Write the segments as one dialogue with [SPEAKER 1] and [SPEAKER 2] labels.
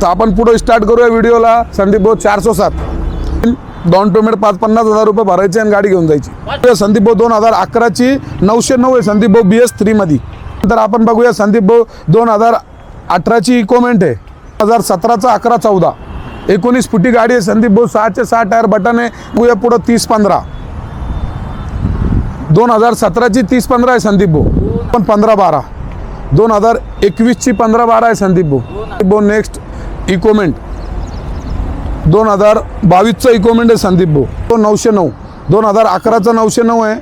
[SPEAKER 1] तर आपण पुढे स्टार्ट करूया व्हिडिओला संदीप भाऊ चारशे सात. डाऊन पेमेंट पाच पन्नास हजार रुपये भरायचे आणि गाडी घेऊन जायची. संदीप भाऊ दोन हजार अकराची नऊशे नऊ आहे संदीप भाऊ बी एस थ्रीमध्ये नंतर आपण बघूया संदीप भाऊ दोन हजार अठराची इकोमेंट आहे. हजार सतराचा अकरा चौदा. एकोणीस फुटी गाडी आहे. संदीप भाऊ सहाचे सहा टायर बटन आहे. बघूया पुढं तीस पंधरा. दोन हजार सतराची तीस पंधरा आहे संदीप भाऊ. पण पंधरा बारा. दोन हजार एकवीसची पंधरा बारा आहे संदीप भाऊ. भाऊ नेक्स्ट इकोमेंट दोन हजार बावीसचा इकोमेंट आहे संदीप भाऊ. तो नऊशे नऊ. दोन हजार अकराचा नऊशे नऊ आहे.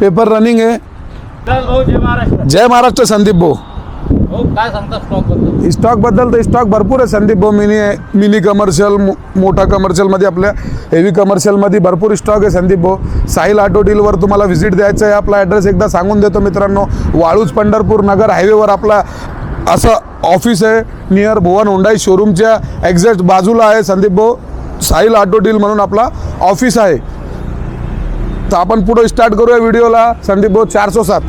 [SPEAKER 1] पेपर रनिंग आहे.
[SPEAKER 2] जय महाराष्ट्र.
[SPEAKER 1] संदीप भाऊ.
[SPEAKER 2] काय सांगता स्टॉकबद्दल?
[SPEAKER 1] स्टॉकबद्दल तर स्टॉक भरपूर आहे संदीप भाऊ. मिनी मिनी कमर्शियल मोठा कमर्शियलमध्ये आपल्या हेवी कमर्शियलमध्ये भरपूर स्टॉक आहे संदीप भाऊ. साहिल ऑटो डीलवर तुम्हाला व्हिजिट द्यायचं आहे. आपला ॲड्रेस एकदा सांगून देतो मित्रांनो. वाळूज पंढरपूर नगर हायवेवर आपला असं ऑफिस आहे नियर भुवन हुंडाई शोरूमच्या एक्झॅक्ट बाजूला आहे संदीप भाऊ. साहिल ऑटो डील म्हणून आपला ऑफिस आहे. तर आपण पुढे स्टार्ट करूया व्हिडिओला संदीप भाऊ चारशे सात.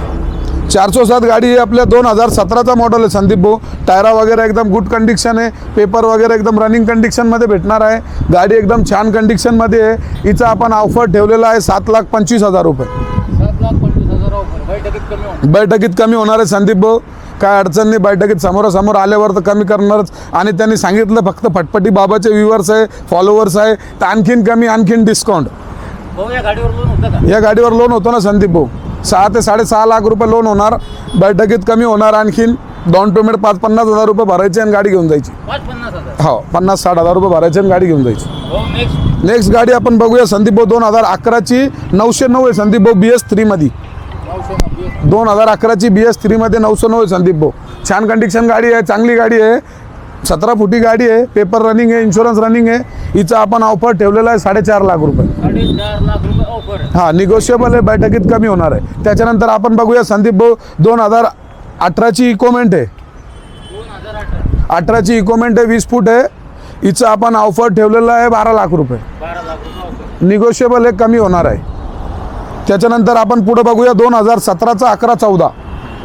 [SPEAKER 1] चारशे सात गाडी ही आपल्या दोन हजार सतराचा मॉडेल आहे संदीप भाऊ. टायरा वगैरे एकदम गुड कंडिशन आहे. पेपर वगैरे एकदम रनिंग कंडिशनमध्ये भेटणार आहे. गाडी एकदम छान कंडिशनमध्ये आहे. हिचा आपण ऑफर ठेवलेला आहे सात लाख पंचवीस हजार रुपये.
[SPEAKER 2] बैठकीत कमी होणार
[SPEAKER 1] आहे संदीप भाऊ. काय अडचण नाही बैठकीत समोरासमोर आल्यावर तर कमी करणारच. आणि त्यांनी सांगितलं फक्त फटपटी बाबाचे व्ह्युअर्स आहे फॉलोअर्स आहे तर आणखीन कमी आणखीन डिस्काउंट
[SPEAKER 2] या गाडीवर लोन होतं का?
[SPEAKER 1] या गाडीवर लोन होतं ना संदीप भाऊ. सहा ते साडेसहा लाख रुपये लोन होणार. बैठकीत कमी होणार आणखीन. डाऊन पेमेंट पाच पन्नास हजार रुपये भरायचे आणि गाडी घेऊन जायची. हो पन्नास साठ हजार रुपये भरायचे आणि गाडी घेऊन जायची.
[SPEAKER 2] नेक्स्ट
[SPEAKER 1] गाडी आपण बघूया संदीप भाऊ दोन हजार अकराची. नऊशे नऊ आहे संदीप भाऊ बी एस थ्रीमध्ये दोन हजार अकराची बी एस थ्रीमध्ये नऊशे नऊ आहे संदीप भाऊ छान कंडिशन गाडी आहे चांगली गाडी आहे. सतरा फुटी गाडी आहे पेपर रनिंग आहे इन्शुरन्स रनिंग आहे. हिचा आपण ऑफर ठेवलेला आहे साडेचार लाख रुपये. हा निगोशिएबल आहे बैठकीत कमी होणार आहे. त्याच्यानंतर आपण बघूया संदीप भाऊ दोन हजार अठराची इकोमेंट आहे. अठराची इकोमेंट आहे वीस फूट आहे. हिचं आपण ऑफर ठेवलेलं आहे बारा लाख रुपये. निगोशिएबल हे कमी होणार आहे. त्याच्यानंतर आपण पुढं बघूया दोन हजार सतराचा अकरा चौदा.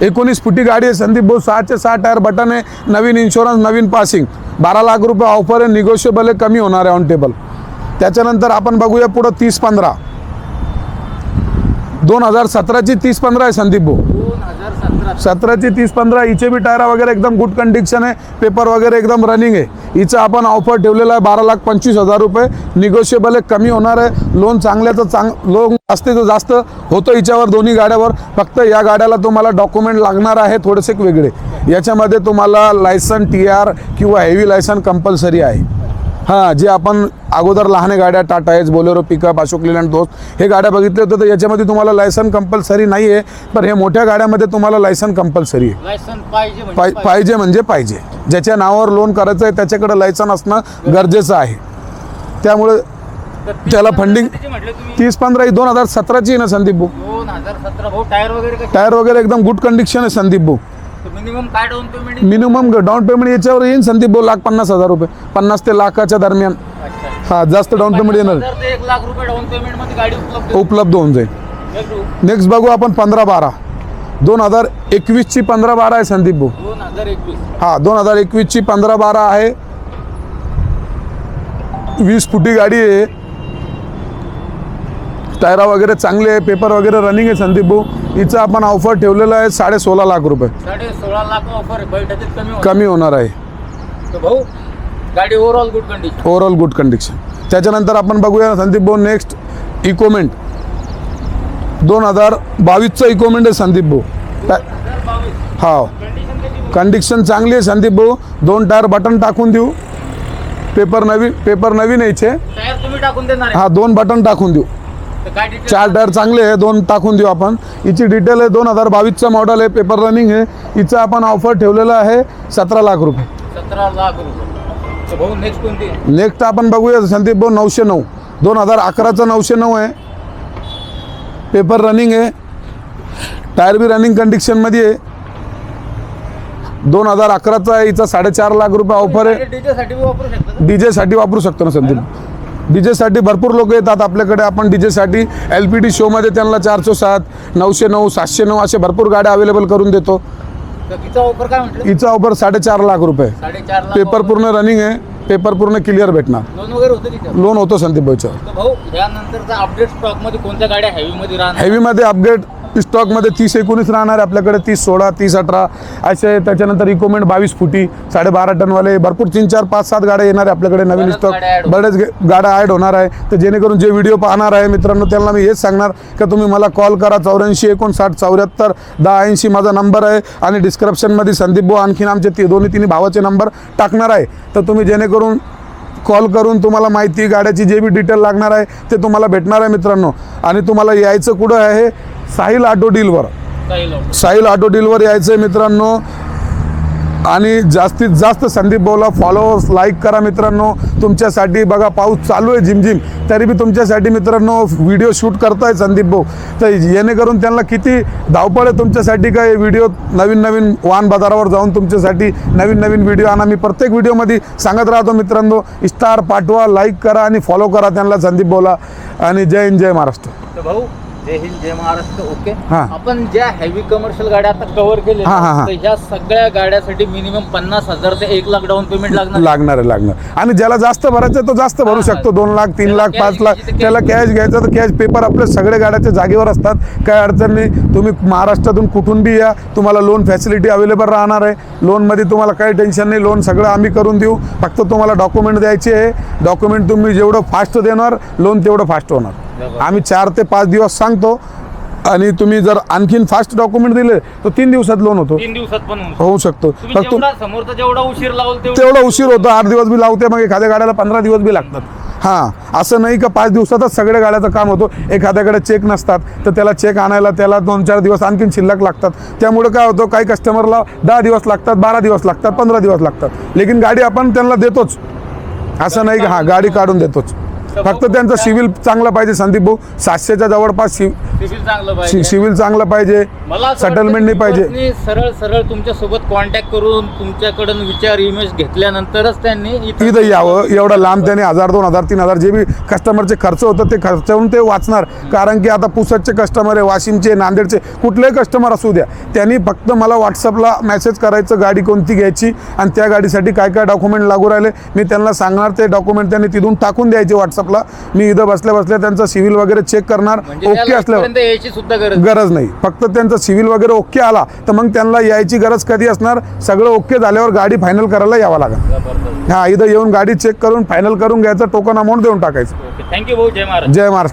[SPEAKER 1] एकोणीस फुटी गाडी आहे. संदीप भाऊ सहाचे सहा टायर बटन आहे. नवीन इन्शुरन्स नवीन पासिंग बारा लाख रुपये ऑफर आहे. निगोशिएबल आहे. कमी होणार आहे ऑन टेबल त्याच्यानंतर आपण बघूया पुढं तीस पंधरा. दोन हजार सतराची तीस पंधरा आहे संदीप भाऊ. सतराची तीस पंधरा हिचे बी टायरा वगैरे एकदम गुड कंडिशन आहे. पेपर वगैरे एकदम रनिंग आहे. हिचं आपण ऑफर ठेवलेला आहे बारा लाख पंचवीस हजार रुपये. निगोशिएबल आहे कमी होणार आहे. लोन चांगल्याचं चांग लोन जास्तीचं जास्त होतं हिच्यावर दोन्ही गाड्यावर. फक्त या गाड्याला तुम्हाला डॉक्युमेंट लागणार आहे थोडेसे वेगळे. याच्यामध्ये तुम्हाला लायसन टी आर किंवा हेवी लायसन कंपल्सरी आहे. हां जे आपण अगोदर लहान गाड्या Tata Ace Bolero pickup Ashok Leyland Dost हे गाड्या बघितले होते तर याच्यामध्ये तुम्हाला लायसन कंपल्सरी नाही आहे पण हे मोठ्या गाड्यामध्ये तुम्हाला लायसन कंपल्सरी आहे.
[SPEAKER 2] पाहिजे म्हणजे
[SPEAKER 1] पाहिजे. म्हणजे पाहिजे. ज्याच्या नावावर लोन करायचं आहे त्याच्याकडे लायसन असणं गरजेचं आहे. त्यामुळे त्याला
[SPEAKER 2] तुम्ही?
[SPEAKER 1] तीस पंधरा ही दोन हजार सतराची आहे ना संदीप भाऊ?
[SPEAKER 2] टायर वगैरे
[SPEAKER 1] एकदम गुड कंडिशन आहे संदीप भाऊ.
[SPEAKER 2] मिनिमम काय down payment
[SPEAKER 1] minimum down payment याच्यावर येईन संदीप भाऊ लाख पन्नास हजार रुपये. पन्नास ते लाखाच्या दरम्यान. हा जास्त डाऊन पेमेंट येणार.
[SPEAKER 2] हजार ते एक लाख रुपये डाऊन पेमेंटमध्ये गाडी उपलब्ध
[SPEAKER 1] होऊन जाईल. नेक्स्ट बघू आपण पंधरा बारा. दोन हजार एकवीसची पंधरा बारा आहे संदीप भाऊ.
[SPEAKER 2] दोन हजार एकवीस.
[SPEAKER 1] हा दोन हजार एकवीसची पंधरा बारा आहे. वीस फुटी गाडी आहे. टायरा वगैरे चांगले आहे पेपर वगैरे रनिंग आहे संदीप भाऊ. हिचं आपण ऑफर ठेवलेलं आहे साडे सोळा लाख रुपये.
[SPEAKER 2] साडे सोळा लाख ऑफर बैठकीत कमी होणार.
[SPEAKER 1] कमी होणार आहे.
[SPEAKER 2] तर भाऊ गाडी overall good condition
[SPEAKER 1] overall good condition त्याच्यानंतर आपण बघूया संदीप भाऊ नेक्स्ट इकोमेंट दोन हजार बावीसचा इकोमेंट आहे संदीप भाऊ. हा
[SPEAKER 2] कंडिशन
[SPEAKER 1] चांगली आहे संदीप भाऊ. दोन टायर बटन टाकून देऊ. पेपर नवीन पेपर नवीन यायचे. हा दोन बटन टाकून देऊ. चार टायर चांगले आहे दोन टाकून देऊ आपण. हिची डिटेल आहे दोन हजार बावीसचं मॉडेल आहे पेपर रनिंग आहे. हिचं आपण ऑफर ठेवलेलं आहे सतरा लाख रुपये.
[SPEAKER 2] सतरा लाख रुपये. भाऊ नेक्स्ट कोणती?
[SPEAKER 1] नेक्स्ट आपण बघूया संदीप भाऊ नऊशे नऊ. दोन हजार अकराचं नऊशे नऊ आहे. पेपर रनिंग आहे. टायर बी रनिंग कंडिशनमध्ये आहे. दोन हजार अकराचा आहे हिचा साडेचार लाख रुपये ऑफर आहे.
[SPEAKER 2] डीजे साठी वापरू शकता
[SPEAKER 1] डी जेसाठी वापरू शकतो ना संदीप? डी जेसाठी भरपूर लोक येतात आपल्याकडे. आपण डी जेसाठी एल पी डी शोमध्ये त्यांना चारशे सात नऊशे नऊ सातशे नऊ असे भरपूर गाड्या अवेलेबल करून देतो.
[SPEAKER 2] तिचा ऑफर काय म्हटलं?
[SPEAKER 1] हिचा ऑफर साडेचार लाख रुपये.
[SPEAKER 2] साडेचार लाख
[SPEAKER 1] पेपर
[SPEAKER 2] offer.
[SPEAKER 1] पूर्ण रनिंग आहे. पेपर पूर्ण क्लिअर भेटणार.
[SPEAKER 2] लोन वगैरे होतं तिथं?
[SPEAKER 1] लोन होतो संदीप भाईच्यावर
[SPEAKER 2] तर भाऊ यानंतरचा अपडेट स्टॉकमध्ये कोणत्या गाड्या हेवी मध्ये राहणार?
[SPEAKER 1] हेवीमध्ये अपग्रेड स्टॉकमध्ये तीस एकोणीस राहणार आहे. आपल्याकडे तीस सोळा तीस अठरा. असे त्याच्यानंतर इक्विपमेंट बावीस फुटी साडेबारा टनवाले. भरपूर तीन चार पाच सात गाड्या येणार आहे आपल्याकडे नवीन स्टॉक बरेच गाड्या ॲड होणार आहे. तर जेणेकरून जे व्हिडिओ पाहणार आहे मित्रांनो त्यांना मी हेच सांगणार का तुम्ही मला कॉल करा चौऱ्याऐंशी एकोणसाठ चौऱ्याहत्तर दहा ऐंशी माझा नंबर आहे. आणि डिस्क्रिप्शनमध्ये संदीप भाऊ आणखीन आमचे ती दोन्ही तिन्ही भावाचे नंबर टाकणार आहे. तर तुम्ही जेणेकरून कॉल करून तुम्हाला माहिती गाड्याची जे बी डिटेल लागणार आहे ते तुम्हाला भेटणार आहे मित्रांनो. आणि तुम्हाला यायचं कुठं आहे साहिल ऑटो डीलवर. साहिल ऑटो. डीलवर यायचं आहे मित्रांनो. आणि जास्तीत जास्त संदीप भाऊला फॉलो लाईक करा मित्रांनो. तुमच्यासाठी बघा पाऊस चालू आहे झिमझिम. तरी बी तुमच्यासाठी मित्रांनो व्हिडिओ शूट करताय संदीप भाऊ. तर जेणेकरून त्यांना किती धावपळ आहे तुमच्यासाठी काय व्हिडिओ नवीन नवीन वाहन बाजारावर जाऊन तुमच्यासाठी नवीन नवीन व्हिडिओ आणा. मी प्रत्येक व्हिडिओमध्ये सांगत राहतो मित्रांनो. स्टार पाठवा लाईक करा आणि फॉलो करा त्यांना संदीप भाऊला. आणि जय हिंद जय महाराष्ट्र.
[SPEAKER 2] भाऊ जय हिंद जय महाराष्ट्र ओके?
[SPEAKER 1] हा.
[SPEAKER 2] आपण ज्या हेवी कमर्शियल गाड्या आता कव्हर केल्या
[SPEAKER 1] हा, हा, हा.
[SPEAKER 2] तर ह्या सगळ्या गाड्यासाठी मिनिमम पन्नास हजार ते एक लाख डाऊन पेमेंट लागणार
[SPEAKER 1] लागणार आहे लागणार आणि ज्याला जास्त भरायचं आहे तो जास्त भरू शकतो. दोन लाख तीन
[SPEAKER 2] त्याला
[SPEAKER 1] लाख
[SPEAKER 2] cash
[SPEAKER 1] पाच लाख.
[SPEAKER 2] घ्यायची तर
[SPEAKER 1] त्याला. कॅश घ्यायचा तर कॅश पेपर आपले सगळे गाड्याच्या जागेवर असतात. काय अडचण नाही. तुम्ही महाराष्ट्रातून कुठून बी या. तुम्हाला लोन फॅसिलिटी अवेलेबल राहणार आहे. लोनमध्ये तुम्हाला काही टेन्शन नाही. लोन सगळं आम्ही करून देऊ. फक्त तुम्हाला डॉक्युमेंट द्यायचे आहे. डॉक्युमेंट तुम्ही जेवढं फास्ट देणार लोन तेवढं फास्ट होणार. आम्ही चार ते पाच दिवस सांगतो आणि तुम्ही जर आणखीन फास्ट डॉक्युमेंट दिले तर तीन दिवसात लोन होतो.
[SPEAKER 2] तीन दिवसात पण.
[SPEAKER 1] होऊ शकतो.
[SPEAKER 2] समोरचा जेवढा उशीर लावल तेवढा
[SPEAKER 1] उशीर होतो. आठ दिवस बी लावते मग एखाद्या गाड्याला पंधरा दिवस बी लागतात. हां असं नाही का पाच दिवसातच सगळ्या गाड्याचं काम होतो. एखाद्याकडे चेक नसतात तर त्याला चेक आणायला त्याला दोन चार दिवस आणखीन शिल्लक लागतात. त्यामुळे काय होतं काही कस्टमरला दहा दिवस लागतात बारा दिवस लागतात पंधरा दिवस लागतात. लेकिन गाडी आपण त्यांना देतोच. असं नाही की हां गाडी काढून देतोच. फक्त त्यांचं सिव्हिल चांगलं पाहिजे संदीप भाऊ. सातशेच्या जवळपास सिव्हिल
[SPEAKER 2] चांगलं पाहिजे.
[SPEAKER 1] सिव्हिल चांगलं पाहिजे.
[SPEAKER 2] मला
[SPEAKER 1] सेटलमेंट नाही पाहिजे.
[SPEAKER 2] सरळ सरळ तुमच्यासोबत कॉन्टॅक्ट करून तुमच्याकडून विचार इमेज घेतल्यानंतरच त्यांनी इथं-
[SPEAKER 1] यावं. एवढं लांब त्याने हजार दोन हजार तीन हजार जे बी कस्टमरचे खर्च होतं ते खर्चवून ते वाचणार. कारण की आता पुसदचे कस्टमर आहे वाशिमचे नांदेडचे कुठलेही कस्टमर असू द्या. त्यांनी फक्त मला व्हॉट्सअपला मेसेज करायचं गाडी कोणती घ्यायची आणि त्या गाडीसाठी काय काय डॉक्युमेंट लागू राहिले. मी त्यांना सांगणार ते डॉक्युमेंट त्यांनी तिथून टाकून द्यायचे व्हॉट्सअपला मी इथं बसल्या बसल्या त्यांचा सिव्हिल वगैरे चेक करणार.
[SPEAKER 2] म्हणजे
[SPEAKER 1] ओके असल्यावर.
[SPEAKER 2] इथपर्यंत यायची सुद्धा गरज नाही.
[SPEAKER 1] गरज नाही. फक्त त्यांचा सिव्हिल वगैरे ओके आला तर मग त्यांना यायची गरज कधी असणार? सगळं ओके झाल्यावर गाडी फायनल करायला यावं लागेल. हा इथं येऊन गाडी चेक करून फायनल करून घ्यायचं टोकन अमाऊंट देऊन टाकायचं.
[SPEAKER 2] थँक्यू भाऊ. जय महाराज.
[SPEAKER 1] जय महाराष्ट्र